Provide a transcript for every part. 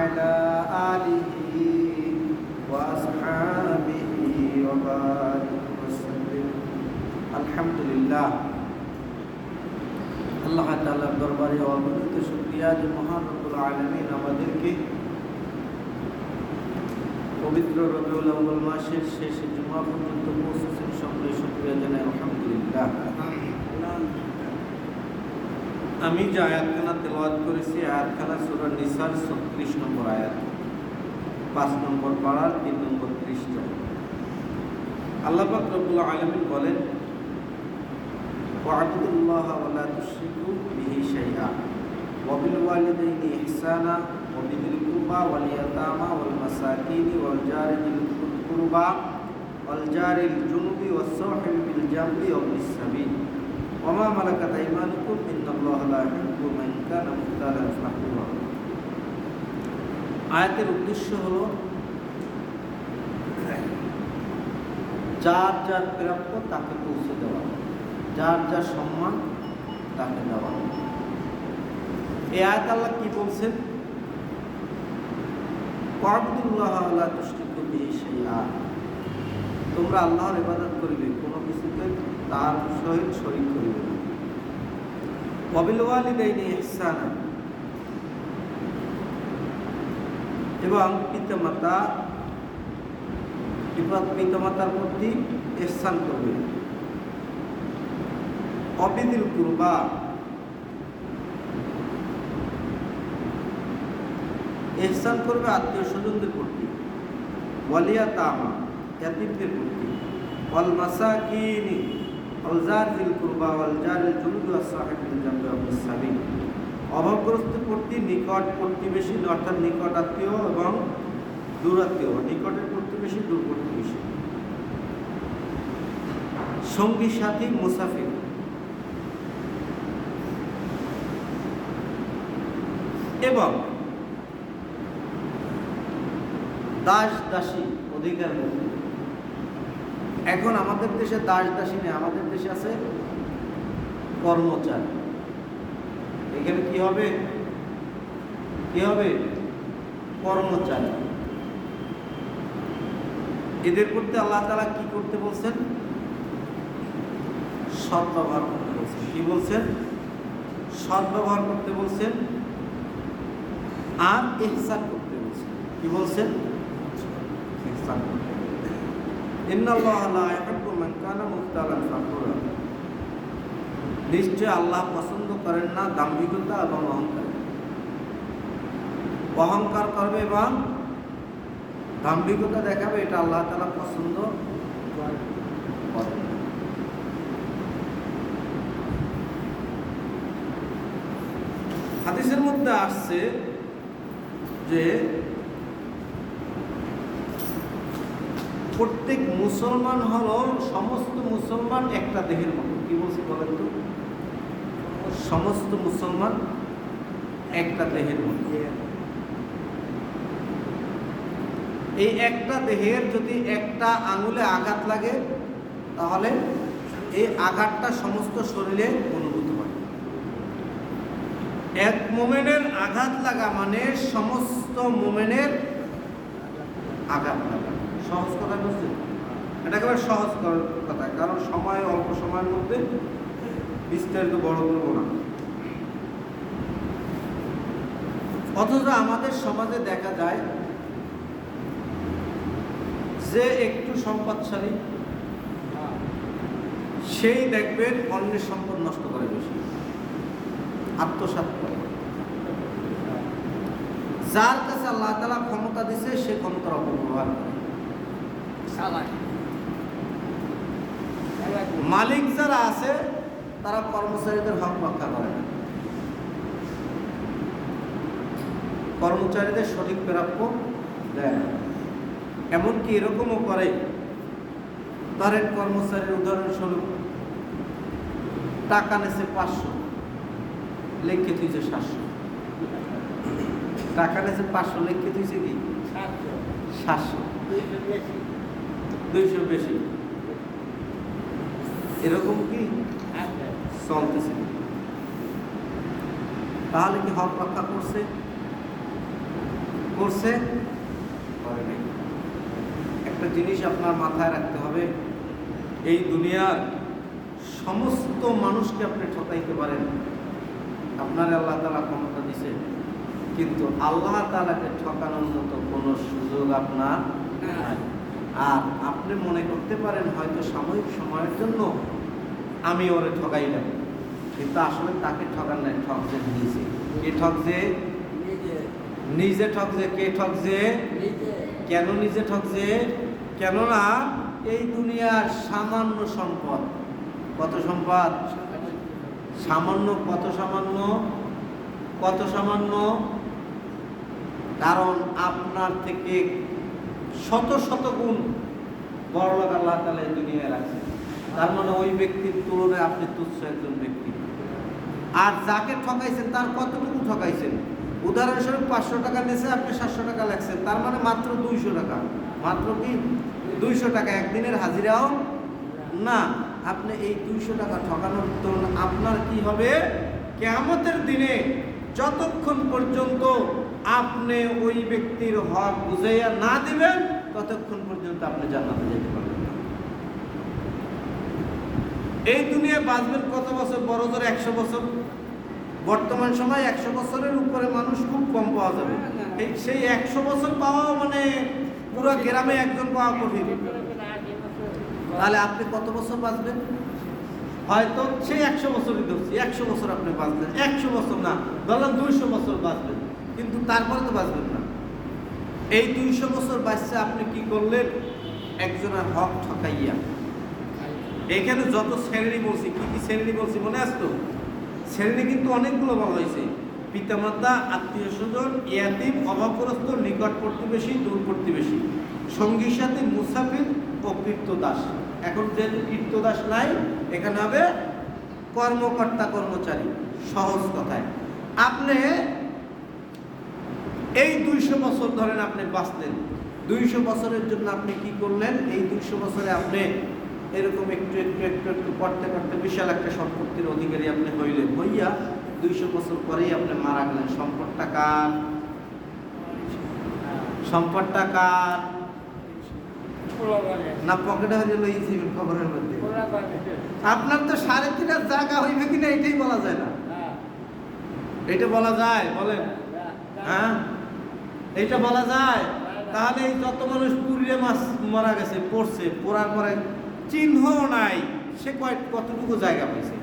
وعلى آله وأصحابه وبارك وسلم الحمد لله আল্লাহ তাআলার দরবারে অগণিত শুকরিয়া যে মহান রব্বুল আলামিন আমাদেরকে পবিত্র রবিউল আউয়াল মাসের শেষে জুমা পর্যন্ত পৌঁছেছেন সকলে শুকরিয়া জানাই আলহামদুলিল্লাহ আমি যে আয়াতখানা তেলাওয়াত করেছি, আয়াতখানা সুরা নিসার ছত্রিশ নম্বর আয়াত। পাঁচ নম্বর পাড়ার তিন নম্বর পৃষ্ঠা। আল্লাহাক রবুল আলমিন বলেন, ওয়াবুদুল্লাহ ওয়ালা তুশরিকু বিহি শাইআ। ওয়া বিল ওয়ালিদাইনি ইহসানা ওয়া বিল কুরবা ওয়াল জুনুবি ওয়াস সাহিবি বিল জামবি ওয়া ওমা মালাকাত ইমানুকুম ইন্নাল্লাহা লা ইউহিব্বু মান কানা মুখতালান ফাখুরা আয়াতের উদ্দেশ্য হলো যার যার প্রাপ্য তাকে পৌঁছে দেওয়া, যার যার সম্মান তাকে দেওয়া। এ আয়াত আল্লাহ কি বলছেন? আবদুল্লাহ আল্লাহ তুষ্টি কবি সেই তোমরা আল্লাহর ইবাদত করিবে, কোনো তার সহিত শরীক করিবে না। ওয়াবিল ওয়ালিদাইনি ইহসানা। এবং পিতামাতা পিতামাতার প্রতি ইহসান করবে। অবিদিল কুরবা। এহসান করবে আত্মীয় স্বজনদের প্রতি। ওয়ালিয়া তামা, ইয়াতিমদের প্রতি। ওয়াল মাসাকিনি। অভাবগ্রস্ত প্রতি নিকট প্রতিবেশী অর্থাৎ নিকট আত্মীয় এবং দূর আত্মীয়। নিকটের প্রতিবেশী দূর প্রতিবেশী সঙ্গী, সাথী, মুসাফির। এবং দাস দাসী অধিকার মধ্যে এখন আমাদের দেশে দাস দাসী নেই, আমাদের দেশে আছে কর্মচারী। এখানে কি হবে? কি হবে? কর্মচারী। এদের করতে আল্লাহ তালা কি করতে বলছেন? সৎ ব্যবহার করতে বলছেন। কি বলছেন? সৎ ব্যবহার করতে বলছেন আর ইহসান করতে বলছেন। কি বলছেন? ইহসান করতে ইন্নাল্লাহ লা ইউহিব্বু মান কানা মুখতালান ফাখুরা নিশ্চয় আল্লাহ পছন্দ করেন না দাম্ভিকতা এবং অহংকার। অহংকার করবে এবং দাম্ভিকতা দেখাবে, এটা আল্লাহ তালা পছন্দ করেন। হাদিসের মধ্যে আসছে যে প্রত্যেক মুসলমান হলো সমস্ত মুসলমান একটা দেহের মতো। কি বলছি বলেন তো? সমস্ত মুসলমান একটা দেহের মতো। এই একটা দেহের যদি একটা আঙুলে আঘাত লাগে, তাহলে এই আঘাতটা সমস্ত শরীরে অনুভূত হয়। এক মোমেনের আঘাত লাগা মানে সমস্ত মোমেনের আঘাত লাগা। সহজ কথা বলছি? এটা একেবারে সহজ কথা, কারণ সময় অল্প সময়ের মধ্যে বিস্তারিত বড় করব না। অথচ আমাদের সমাজে দেখা যায় যে একটু সম্পদশালী, সেই দেখবেন অন্যের সম্পদ নষ্ট করে বেশি আত্মসাত করে। যার কাছে আল্লাহ তালা ক্ষমতা দিছে, সে ক্ষমতার অপব্যবহার করে। মালিক যারা আছে তারা কর্মচারীদের হক রক্ষা করে না। কর্মচারীদের সঠিক প্রাপ্য দেয় না। এমনকি এরকমও করে ধরেন কর্মচারীর উদাহরণস্বরূপ টাকা নেছে পাঁচশো লেখে তুইছে সাতশো। টাকা নেছে পাঁচশো লেখে তুইছে কি? সাতশো। দুইশো বেশি। এরকম কি? চলতেছে। তাহলে কি হক রক্ষা করছে? করছে? করে নাই। একটা জিনিস আপনার মাথায় রাখতে হবে এই দুনিয়ার সমস্ত মানুষকে আপনি ঠকাইতে পারেন। আপনার আল্লাহ তালা ক্ষমতা দিছে। কিন্তু আল্লাহ তালাকে ঠকানোর মতো কোনো সুযোগ আপনার নাই। আর আপনি মনে করতে পারেন হয়তো সাময়িক সময়ের জন্য আমি ওরে ঠকাইলাম কিন্তু আসলে তাকে ঠকান নাই ঠকছে নিজে। কে ঠকছে নিজে। ঠকছে কে ঠকছে কেন নিজে ঠক ঠকছে কেননা এই দুনিয়ার সামান্য সম্পদ। কত সম্পদ? সামান্য কত সামান্য? কত সামান্য? কারণ আপনার থেকে শত শত গুণ বড় লোক আল্লাহ তালা এই দুনিয়ায় রাখছে। তার মানে ওই ব্যক্তির তুলনায় আপনি তুচ্ছ একজন ব্যক্তি। আর যাকে ঠকাইছেন, তার কতটুকু ঠকাইছেন? উদাহরণস্বরূপ পাঁচশো টাকা নিয়েছে আপনি সাতশো টাকা লাগছেন তার মানে মাত্র দুইশো টাকা। মাত্র কি? দুইশো টাকা। একদিনের হাজিরাও না। আপনি এই দুইশো টাকা ঠকানোর তুলনা আপনার কি হবে? কেয়ামতের দিনে যতক্ষণ পর্যন্ত আপনি ওই ব্যক্তির হক বুঝাইয়া না দিবেন, ততক্ষণ পর্যন্ত আপনি জান্নাতে যেতে পারবেন না। এই দুনিয়ায় বাঁচবেন কত বছর? বড় জোর একশো বছর। বর্তমান সময় একশো বছরের উপরে মানুষ খুব কম পাওয়া যাবে। সেই একশো বছর পাওয়া মানে পুরো গ্রামে একজন পাওয়া কঠিন। তাহলে আপনি কত বছর বাঁচবেন? হয়তো সেই একশো বছরই ধরছি একশো বছর আপনি বাঁচবেন। একশো বছর না ধরলাম দুইশো বছর বাঁচবেন। কিন্তু তারপরে তো বাঁচবেন না। এই দুইশো বছর বাঁচছে, আপনি কি করলেন? একজনের হক ঠকাইয়া। এখানে যত শ্রেণি বলছি, কি কি শ্রেণি বলছি মনে আসতো শ্রেণি কিন্তু অনেকগুলো বলা হয়েছে। পিতামাতা, আত্মীয় স্বজন, ইয়াতিম, অভাবগ্রস্ত, নিকট প্রতিবেশী, দূর প্রতিবেশী। সঙ্গীর সাথে মুসাফির ও কীর্তদাস এখন যেহেতু কীর্তদাস নাই, এখানে হবে কর্মকর্তা কর্মচারী সহজ কথায়। আপনি এই দুইশো বছর ধরেন আপনি বাঁচলেন। দুইশো বছরের জন্য আপনি কি করলেন? এই দুইশো বছরে আপনি এরকম একটু একটু একটু একটু করতে করতে বিশাল একটা সম্পত্তির অধিকারী আপনি হইলেন। হইয়া দুইশো বছর পরেই আপনি মারা গেলেন। সম্পদটা কার? সম্পদটা কার? না পকেটে হয়ে লইয়েছিলেন খবরের মধ্যে। আপনার তো সাড়ে তিন জায়গা হইবে কিনা এটাই বলা যায় না। এটা বলা যায় বলেন। হ্যাঁ? এইটা বলা যায়। তাহলে এই যত মানুষ পুরিয়ে মাছ মারা গেছে, পড়ছে, পড়ার পরে চিহ্ন নাই, সে কয় কতটুকু জায়গা পাইছে?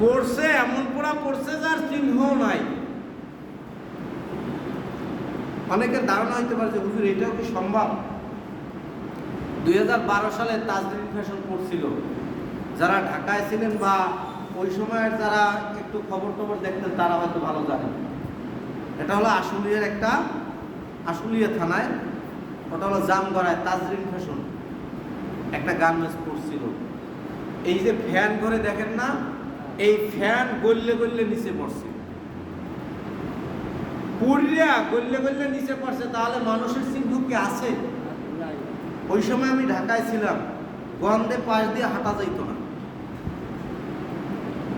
পড়ছে, এমন পড়া পড়ছে যার চিহ্ন নাই। অনেকের ধারণা হইতে পারে যে, হুজুর, এটাও কি সম্ভব? দুই হাজার বারো সালে তাজরিন ফ্যাশন পড়ছিল। যারা ঢাকায় ছিলেন বা ওই সময়ের যারা একটু খবর টবর দেখতেন, তারা হয়তো ভালো জানেন। এটা হলো আশুলিয়ার একটা, আশুলিয়া থানায়, ওটা হলো জামগড়ায় তাজরিন ফ্যাশন। একটা গার্মেন্টস পড়ছিল। এই যে ফ্যান করে দেখেন না, এই ফ্যান গললে গললে নিচে পড়ছে। পুরিয়া গললে গললে নিচে পড়ছে, তাহলে মানুষের চিহ্ন কি আছে। ওই সময় আমি ঢাকায় ছিলাম, গন্ধে পাশ দিয়ে হাঁটা যাইতো না।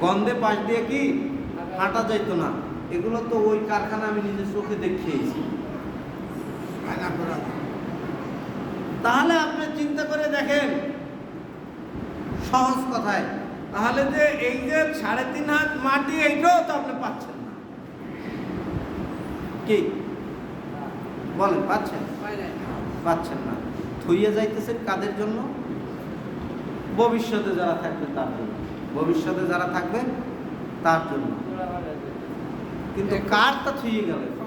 গন্ধে পাশ দিয়ে কি হাঁটা যাইত না। এগুলো তো ওই কারখানা আমি নিজের চোখে দেখিয়েছি। তাহলে আপনি চিন্তা করে দেখেন। সহজ কথায়। তাহলে যে এই যে সাড়ে তিন হাত মাটি, এইটাও তো আপনি পাচ্ছেন না। কি? বলেন, পাচ্ছেন? পাচ্ছেন না। থইয়ে যাইতেছেন কাদের জন্য? ভবিষ্যতে যারা থাকবে তার জন্য। ভবিষ্যতে যারা থাকবে তার জন্য। কিন্তু কারটা থুয়ে গেলেন।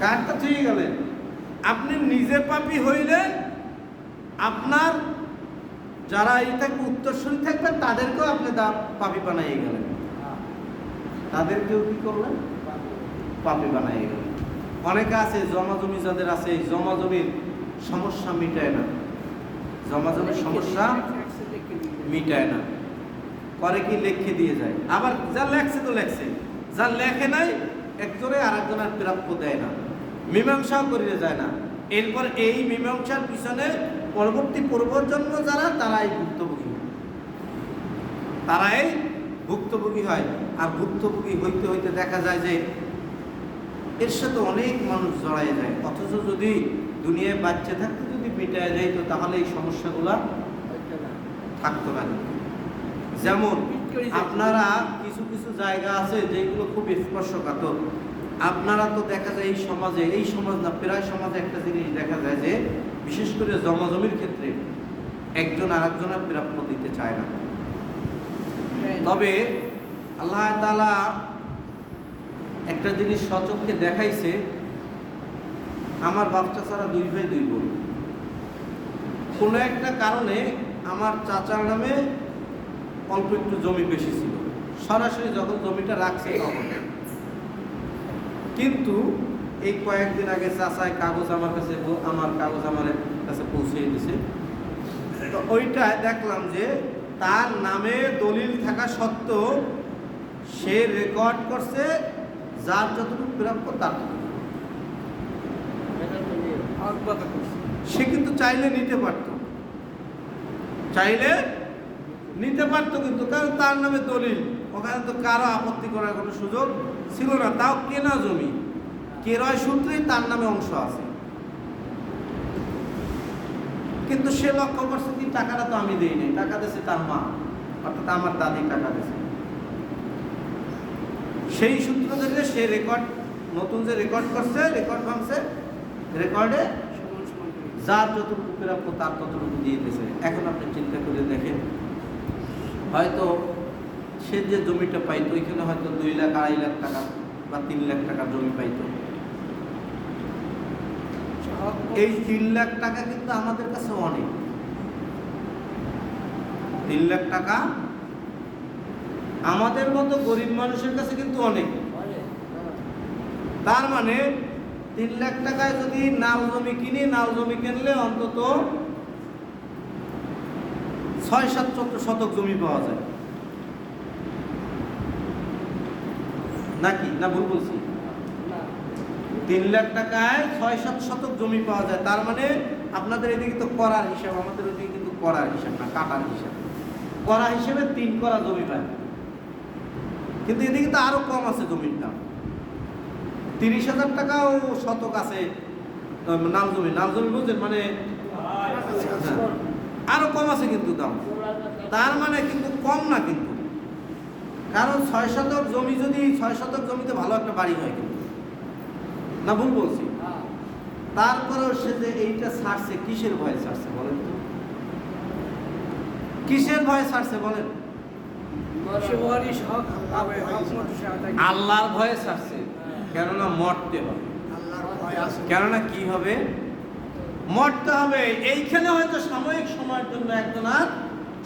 কারটা থুয়ে গেলেন। আপনি নিজে পাপি হইলে আপনার যারা এই থাকবে উত্তরসূরি থাকবেন তাদেরকেও আপনি দা- পাপি বানাইয়ে গেলেন। তাদেরকেও কি করলেন? পাপি বানাইয়ে গেলেন। অনেকে আছে জমা জমি যাদের আছে এই জমা জমির সমস্যা মিটায় না। জমা জমির সমস্যা মিটায় না। করে কি লেখে দিয়ে যায়? আবার যা লেখছে তো লেখছে। যা লেখে নাই, একজনে আর একজনের প্রাপ্য দেয় না। মীমাংসাও করিয়ে যায় না। এরপর এই মীমাংসার পিছনে পরবর্তী পূর্বজন্ম যারা, তারাই ভুক্তভোগী। তারাই ভুক্তভোগী হয়। আর ভুক্তভোগী হইতে হইতে দেখা যায় যে, এর সাথে অনেক মানুষ জড়ায় যায়। অথচ যদি দুনিয়ায় বাচ্চা থাকতে যদি মিটায় যাইত, তাহলে এই সমস্যাগুলা থাকতো না। যেমন আপনারা কিছু কিছু জায়গা আছে যেগুলো খুব স্পর্শকাতর। আপনারা তো দেখা যায় এই সমাজে এই সমাজ না প্রায় সমাজে একটা জিনিস দেখা যায় যে বিশেষ করে জমাজমির ক্ষেত্রে একজন আরেকজনের প্রাপ্য দিতে চায় না। তবে আল্লাহ তাআলা একটা জিনিস সচক্ষে দেখাইছে আমার বাচ্চা ছাড়া দুই ভাই দুই বোন। কোনো একটা কারণে আমার চাচার নামে অল্প একটু জমি বেশি ছিল। সরাসরি যখন জমিটা রাখছে তখন। কিন্তু এই কয়েকদিন আগে চাচায় কাগজ আমার কাছে আমার কাগজ আমার কাছে পৌঁছে দিছে। তো ওইটা দেখলাম যে তার নামে দলিল থাকা সত্ত্বেও সে রেকর্ড করছে, যার যতটুকু প্রাপ্য তার। সে কিন্তু চাইলে নিতে পারত। চাইলে নিতে পারতো কিন্তু, কারণ তার নামে দলিল। ওখানে তো কারও আপত্তি করার কোনো সুযোগ ছিল না। তাও কেনা জমি। কেরয় সূত্রেই তার নামে অংশ আছে। কিন্তু সে লক্ষ্য করছে কি, টাকাটা তো আমি দেই নাই। টাকা দিয়েছে তার মা। অর্থাৎ আমার দাদি টাকা দিয়েছে। সেই সূত্র ধরে সে রেকর্ড নতুন যে রেকর্ড করছে রেকর্ড ভাঙছে রেকর্ডে যার যতটুকু প্রাপ্য তার ততটুকু দিয়ে দিয়েছে। এখন আপনি চিন্তা করে দেখেন হয়তো সে যে জমিটা পাইতো, ওইখানে হয়তো দুই লাখ, আড়াই লাখ টাকা বা তিন লাখ টাকা জমি পাইতো। এই তিন লাখ টাকা কিন্তু আমাদের কাছে অনেক। তিন লাখ টাকা আমাদের মতো গরিব মানুষের কাছে কিন্তু অনেক। তার মানে তিন লাখ টাকায় যদি নাল জমি কিনি, নাল জমি কিনলে অন্তত ছয় সাত শতক জমি পাওয়া যায়। নাকি? না, ভুল বলছি। তিন লাখ টাকায় ছয় সাত শতক জমি পাওয়া যায়। তার মানে আপনাদের এদিকে তো করার হিসাব, আমাদের ওদিকে কিন্তু করার হিসাব না, কাটার হিসাব। করা হিসেবে তিন করা জমি পায়। কিন্তু এদিকে তো আরও কম আছে জমির দাম। তিরিশ হাজার টাকাও শতক আছে নাল জমি নাল জমি বুঝছেন মানে আরও কম আছে কিন্তু দাম। তার মানে কিন্তু কম না কিন্তু। কারণ ছয় শতক জমি যদি, ছয় শতক জমিতে ভালো একটা বাড়ি হয় কিন্তু। না ভুল বলছি? তারপরেও সে যে এইটা ছাড়ছে, কিসের ভয়ে ছাড়ছে বলেন তো? কিসের ভয়ে ছাড়ছে বলেন? আল্লাহর ভয়ে ছাড়ছে। কেননা মরতে হবে। কেননা কি হবে? মরতে হবে। এইখানে হয়তো সাময়িক সময়ের জন্য একজন আর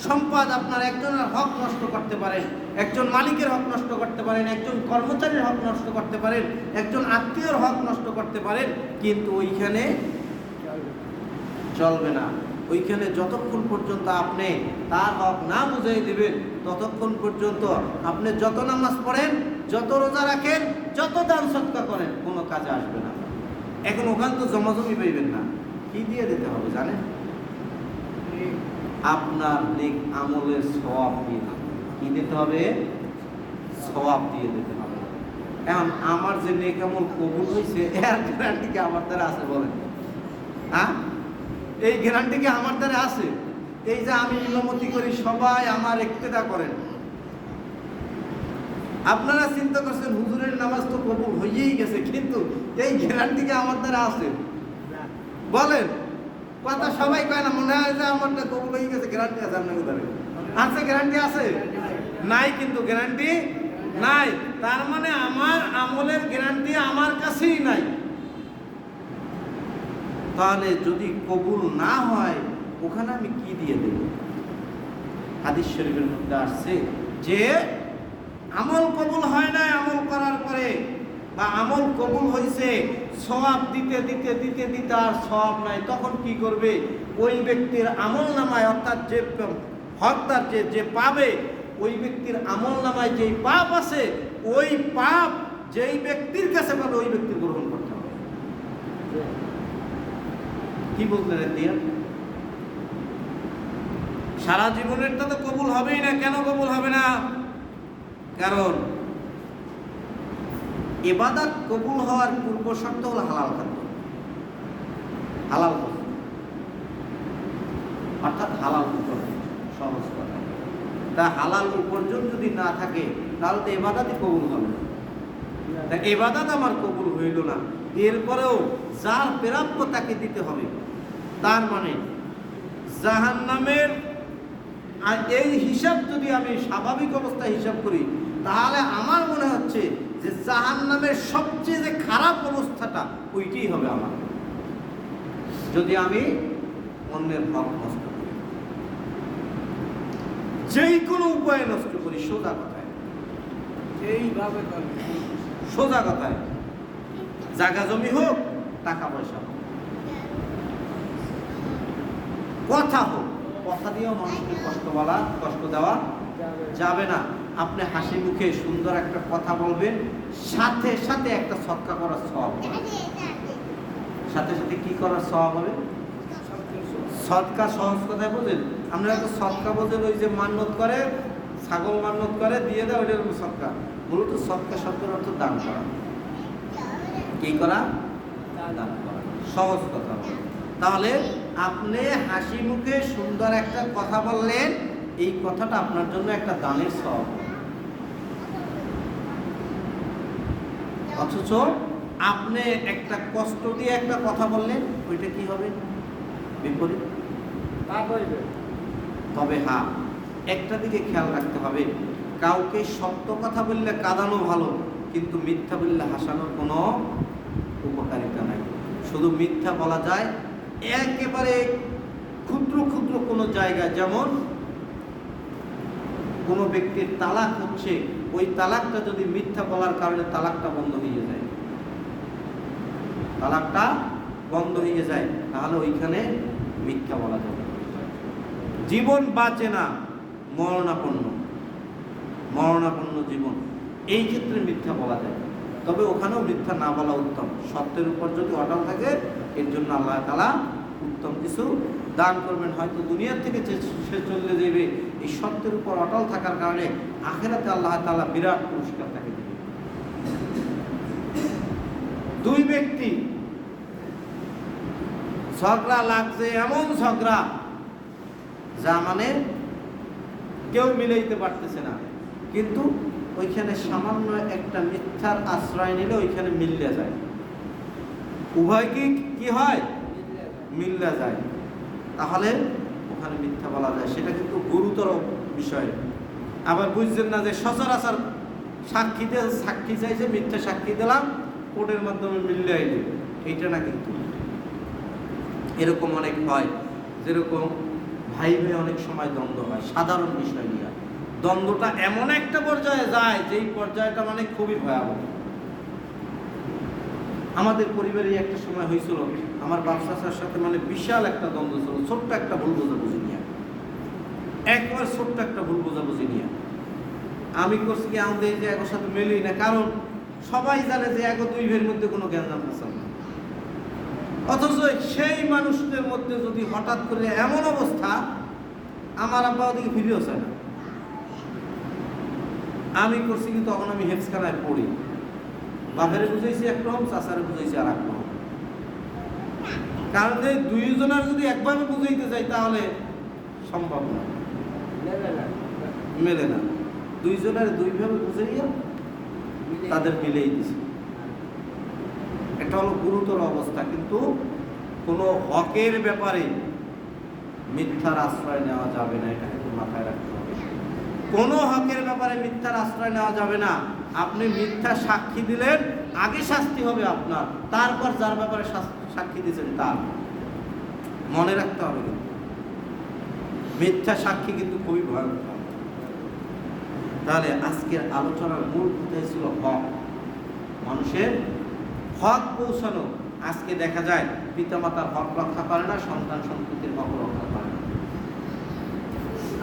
সম্পদ আপনার একজনের হক নষ্ট করতে পারেন। একজন মালিকের হক নষ্ট করতে পারেন, একজন কর্মচারীর হক নষ্ট করতে পারেন, একজন আত্মীয়র হক নষ্ট করতে পারেন, কিন্তু ওইখানে চলবে না। ওইখানে যতক্ষণ পর্যন্ত আপনি তার হক না বুঝাই দেবেন, ততক্ষণ পর্যন্ত আপনি যত নামাজ পড়েন, যত রোজা রাখেন, যত দান সৎকা করেন, কোনো কাজে আসবে না। এখন ওখান তো জমাজমি পাইবেন না। কি দিয়ে দিতে হবে জানেন? আপনার নেক আমলের সওয়াব দিয়ে। কি দিতে হবে? সওয়াব দিয়ে দিতে হবে। এখন আমার যে নেক আমল কবুল হয়েছে, এর গ্যারান্টি কি আমার দ্বারা আছে বলেন? হ্যাঁ? এই গ্যারান্টি কি আমার দ্বারা আছে? এই যে আমি ইমামতি করি, সবাই আমার ইক্তেদা করেন। আপনারা চিন্তা করছেন, হুজুরের নামাজ তো কবুল হয়েই গেছে, কিন্তু এই গ্যারান্টি কি আমার দ্বারা আছে? বলেন। কথা সবাই কয় না, মনে হয় যে আমারটা কবুল হয়ে গেছে গ্যারান্টি আছে আপনাকে ধরে আছে গ্যারান্টি আছে? নাই কিন্তু গ্যারান্টি নাই। তার মানে আমার আমলের গ্যারান্টি আমার কাছেই নাই। তাহলে যদি কবুল না হয়, ওখানে আমি কি দিয়ে দেব? হাদিস শরীফের মধ্যে আসছে যে, আমল কবুল হয় না আমল করার পরে বা আমল কবুল হয়েছে সব দিতে দিতে দিতে দিতে আর সব নাই, তখন কি করবে? ওই ব্যক্তির আমল নামায় অর্থাৎ যে হকদার যে যে পাবে, ওই ব্যক্তির আমল নামায় যেই পাপ আছে, ওই পাপ যেই ব্যক্তির কাছে পাবে, ওই ব্যক্তি গ্রহণ করতে হবে। কি বলতে দিয়া সারা জীবনেরটা তো কবুল হবেই না, কেন কবুল হবে না? কারণ এবাদাত কবুল হওয়ার পূর্ব শর্ত হল হালাল খাদ্য। হালাল অর্থাৎ হালাল উপার্জন সহজ কথা। তা হালাল উপার্জন যদি না থাকে, তাহলে তো এবাদাতই কবুল হবে না। তা এবাদাত আমার কবুল হইল না। এরপরেও যার প্রাপ্য তাকে দিতে হবে। তার মানে জাহান নামের আর এই হিসাব যদি আমি স্বাভাবিক অবস্থায় হিসাব করি তাহলে আমার মনে হচ্ছে যে জাহান নামের সবচেয়ে যে খারাপ অবস্থাটা, ওইটাই হবে আমার। যদি আমি অন্যের হক নষ্ট করি যেই কোনো উপায়ে নষ্ট করি, সোজা কথায় এইভাবে সোজা কথায়, জায়গা জমি হোক, টাকা পয়সা হোক, কথা হোক কথা দিয়েও মানুষকে কষ্ট বলা, কষ্ট দেওয়া যাবে না। আপনি হাসি মুখে সুন্দর একটা কথা বলবেন, সাথে সাথে একটা সৎকা করার স্বভাব সাথে সাথে কি করার স্বভাব হবে? সৎকা সহজ কথায় বোঝেন। আমরা তো সৎকা বোঝেন, ওই যে মান্যত করে, ছাগল মান্যত করে, দিয়ে দেয়, ওইটার সৎকা মূলত সৎকা শব্দের অর্থ দান করা। কি করা? দান করা। সহজ কথা তাহলে আপনি হাসি মুখে সুন্দর একটা কথা বললেন এই কথাটা আপনার জন্য একটা দানের সব অথচ আপনি একটা কষ্ট দিয়ে একটা কথা বললেন ওইটা কি হবে? বিপরীত। তবে হ্যাঁ একটা দিকে খেয়াল রাখতে হবে। কাউকে সত্য কথা বললে কাঁদানো ভালো কিন্তু মিথ্যা বললে হাসানোর কোনো উপকারিতা নাই। শুধু মিথ্যা বলা যায় একেবারে ক্ষুদ্র ক্ষুদ্র কোনো জায়গা যেমন কোনো ব্যক্তির তালাক হচ্ছে, ওই তালাকটা যদি মিথ্যা বলার কারণে তালাকটা বন্ধ হয়ে যায়। তালাকটা বন্ধ হয়ে যায়, তাহলে ওইখানে মিথ্যা বলা যাবে। জীবন বাঁচে না, মরণাপন্ন। মরণাপন্ন জীবন। এই ক্ষেত্রে মিথ্যা বলা যায়। তবে ওখানেও মিথ্যা না বলা উত্তম। সত্যের উপর যদি অটল থাকে, এর জন্য আল্লাহ তালা উত্তম কিছু দান করবেন। হয়তো দুনিয়ার থেকে সে চলে যাবে, এই সত্যের উপর অটল থাকার কারণে আখেরাতে আল্লাহ তালা বিরাট পুরস্কার তাকে দেবে দুই ব্যক্তি, ঝগড়া লাগছে, এমন ঝগড়া, যা মানে কেউ মিলাইতে পারতেছে না। কিন্তু ওইখানে সামান্য একটা মিথ্যার আশ্রয় নিলে ওইখানে মিললে যায়। উভয় কি কি হয়? মিললে যায়। তাহলে ওখানে মিথ্যা বলা যায়। সেটা কিন্তু গুরুতর বিষয়। আবার বুঝছেন না যে সচরাচর সাক্ষী সাক্ষীতে সাক্ষী চাইছে, মিথ্যা সাক্ষী দিলাম, কোর্টের মাধ্যমে মিললে আইলে। এইটা না কিন্তু এরকম অনেক হয়। যেরকম ভাই ভাই অনেক সময় দ্বন্দ্ব হয়। সাধারণ বিষয় নিয়ে। দ্বন্দ্বটা এমন একটা পর্যায়ে যায়, যেই পর্যায়টা মানে খুবই ভয়াবহ। আমাদের পরিবারে একটা সময় হয়েছিল, আমার বাপসাসার সাথে মানে বিশাল একটা দ্বন্দ্ব ছিল, ছোট্ট একটা ভুল বোঝাবুঝি নিয়ে। একবার ছোট্ট একটা ভুল বোঝাবুঝি নিয়ে। আমি করছি কি আমাদের যে একর সাথে মেলেই না, কারণ সবাই জানে যে এক দুই ভের মধ্যে কোনো জ্ঞান ফাসাল না। অথচ সেই মানুষদের মধ্যে যদি হঠাৎ করে এমন অবস্থা, আমার আব্বা ওদিকে ফিরেও চায় না। আমি করছি কি তখন আমি হেফসখানায় পড়ি। বাপেরে বুঝাইছি এক রকম চাচারে বুঝাইছি আর এক রকম কারণ এই দুইজনের যদি একভাবে বুঝাইতে চাই তাহলে সম্ভব না। মেলে না। দুইজনের দুইভাবে বুঝাইয়া তাদের মিলেই দিছে। এটা হলো গুরুতর অবস্থা কিন্তু কোনো হকের ব্যাপারে মিথ্যার আশ্রয় নেওয়া যাবে না এটা কিন্তু মাথায় রাখতে কোনো হকের ব্যাপারে মিথ্যার আশ্রয় নেওয়া যাবে না। আপনি মিথ্যা সাক্ষী দিলেন, আগে শাস্তি হবে আপনার। তারপর যার ব্যাপারে সাক্ষী দিয়েছেন তার। মনে রাখতে হবে কিন্তু। মিথ্যা সাক্ষী কিন্তু খুবই ভয়ঙ্কর। তাহলে আজকের আলোচনার মূল কথাই ছিল হক। মানুষের হক পৌঁছানো। আজকে দেখা যায় পিতামাতার হক রক্ষা করে না সন্তান সন্ততির হক রক্ষা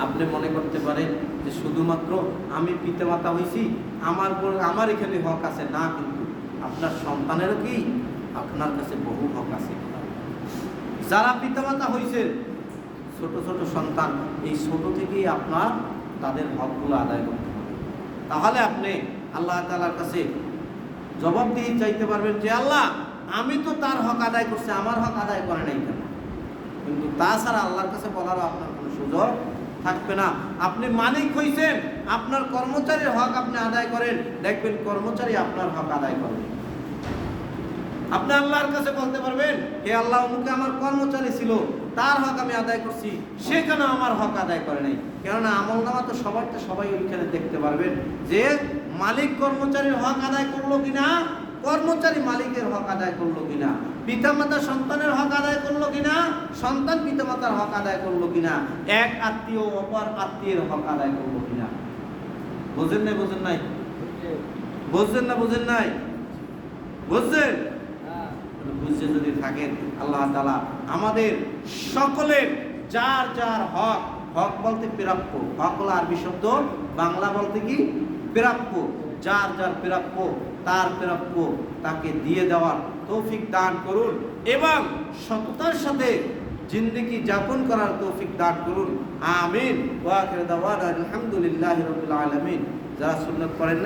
আপনি মনে করতে পারেন যে শুধুমাত্র আমি পিতামাতা হয়েছি আমার আমার এখানে হক আছে। না, কিন্তু আপনার সন্তানেরও কি আপনার কাছে বহু হক আছে? যারা পিতামাতা হয়েছে ছোট ছোট সন্তান, এই ছোট থেকেই আপনার তাদের হকগুলো আদায় করতে হবে। তাহলে আপনি আল্লাহ তালার কাছে জবাবদিহি চাইতে পারবেন যে, আল্লাহ, আমি তো তার হক আদায় করছি, আমার হক আদায় করে নাই কেন? কিন্তু তাছাড়া আল্লাহর কাছে বলারও আপনার কোনো সুযোগ থাকবে না। আপনি মালিক হইছেন, আপনার কর্মচারীর হক আপনি আদায় করেন। দেখবেন কর্মচারী আপনার হক আদায় করবে আপনি আল্লাহর কাছে বলতে পারবেন, হে আল্লাহ, অমুকে আমার কর্মচারী ছিল, তার হক আমি আদায় করছি, সে কেন আমার হক আদায় করে নাই? কেননা আমল নামা তো সবার তো সবাই ওইখানে দেখতে পারবেন যে মালিক কর্মচারীর হক আদায় করল কিনা কর্মচারী মালিকের হক আদায় করল কিনা? পিতামাতা সন্তানের হক আদায় করল কিনা? সন্তান পিতামাতার হক আদায় করল কিনা? এক আত্মীয় অপর আত্মীয়ের হক আদায় করল কিনা? বুঝেন নাই বুঝেন নাই? বুঝছেন না, বুঝেন নাই? বুঝছেন? বুঝছে যদি থাকেন, আল্লাহ তালা আমাদের সকলের যার যার হক হক বলতে প্রাপ্য, হক হলো আরবি শব্দ, বাংলা বলতে কি? প্রাপ্য, যার যার প্রাপ্য তার প্রাপ্য তাকে দিয়ে দেওয়ার তৌফিক দান করুন এবং সততার সাথে জিন্দগি যাপন করার তৌফিক দান করুন। আমিন। আলহামদুলিল্লাহ আলহামদুলিল্লাহি রাব্বিল যারা সুন্নত করেন